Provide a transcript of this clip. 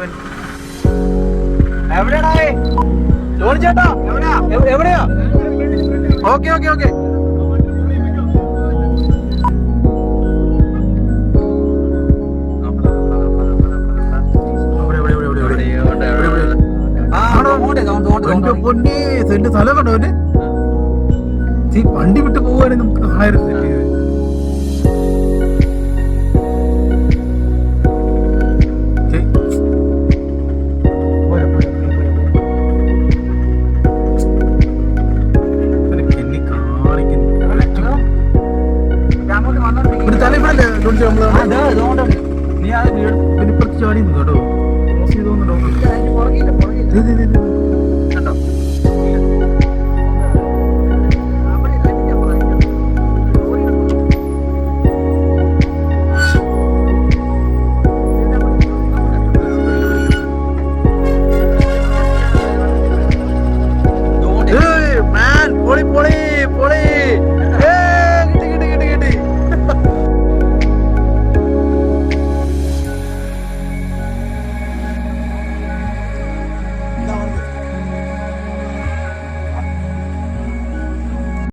ഇവൻ. എവിടെയാടാ ജോണി ചേട്ടാ എവിടെയാ? എവ്- എവിടെയാ? Okay okay okay. പൊന്നെ എന്റെ സ്ഥലം കണ്ടോ അവന്? ഈ വണ്ടി വിട്ട് പോവാണെങ്കിൽ നമുക്ക് കാണായിരുന്നു തല ഇവിടെ അല്ലേ ആ, ഇതുകൊണ്ട്. നീ അത് വീട് ഇവനിപ്പുറത്ത് ചാടി നിന്നു കേട്ടോ. ക്രോസ് ചെയ്തോന്നുണ്ടോ